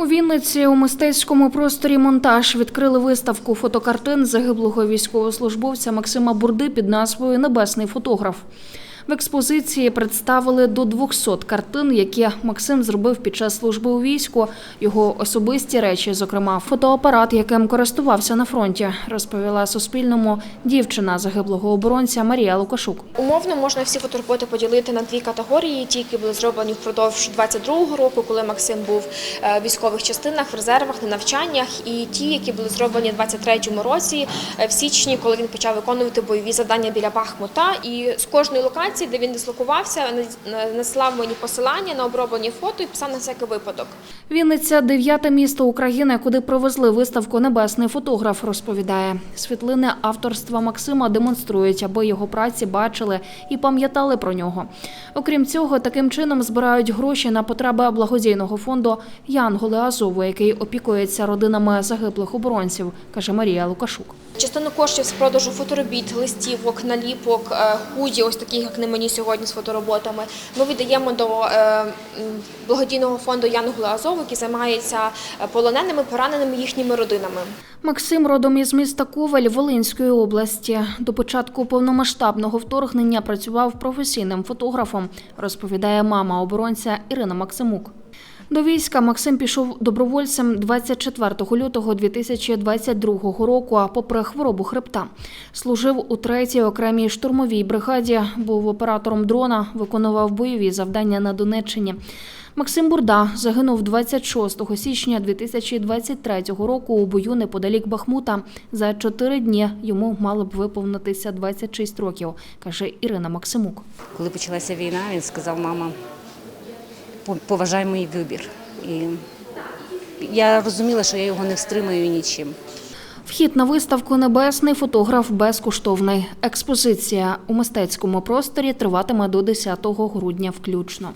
У Вінниці у мистецькому просторі монтаж відкрили виставку фотокартин загиблого військовослужбовця Максима Бурди під назвою Небесний фотограф. В експозиції представили до 200 картин, які Максим зробив під час служби у війську. Його особисті речі, зокрема фотоапарат, яким користувався на фронті, розповіла Суспільному дівчина загиблого оборонця Марія Лукашук. Умовно можна всі фотороботи поділити на дві категорії: ті, які були зроблені впродовж 22-го року, коли Максим був е, в військових частинах, в резервах, на навчаннях, і ті, які були зроблені в 23-му році, е, в січні, коли він почав виконувати бойові завдання біля Бахмута. І з кожної локації, де він дислокувався, на- мені посилання на оброблені фото і писав на всякий випадок. Вінниця дев'яте місто України, куди привезли виставку Небесний фотограф, розповідає. Світлини авторства Максима демонструють, аби його праці бачили і пам'ятали про нього. Окрім цього, таким чином збирають гроші на потреби благодійного фонду Янголи Азову, який опікується родинами загиблих оборонців, каже Марія Лукашук. Частину коштів з продажу фоторобіт, листівок, наліпок, е, худі, ось таких, як не мені сьогодні з фотороботами, ми віддаємо до е, благодійного фонду Ян Азову, який займається е, полоненими, пораненими їхніми родинами. Максим родом із міста Коваль Волинської області. До початку повномасштабного вторгнення працював професійним фотографом, розповідає мама оборонця Ірина Максимук. До війська Максим пішов добровольцем 24 лютого 2022 року, а попри хворобу хребта. Служив у 3-й окремій штурмовій бригаді, був оператором дрона, виконував бойові завдання на Донеччині. Максим Бурда загинув 26 січня 2023 року у бою неподалік Бахмута. За чотири дні йому мало б виповнитися 26 років, каже Ірина Максимук. Коли почалася війна, він сказав, мама, по- поважай мій вибір. І я розуміла, що я його не встримаю нічим. Вхід на виставку Небесний фотограф безкоштовний. Експозиція у мистецькому просторі триватиме до 10 грудня включно.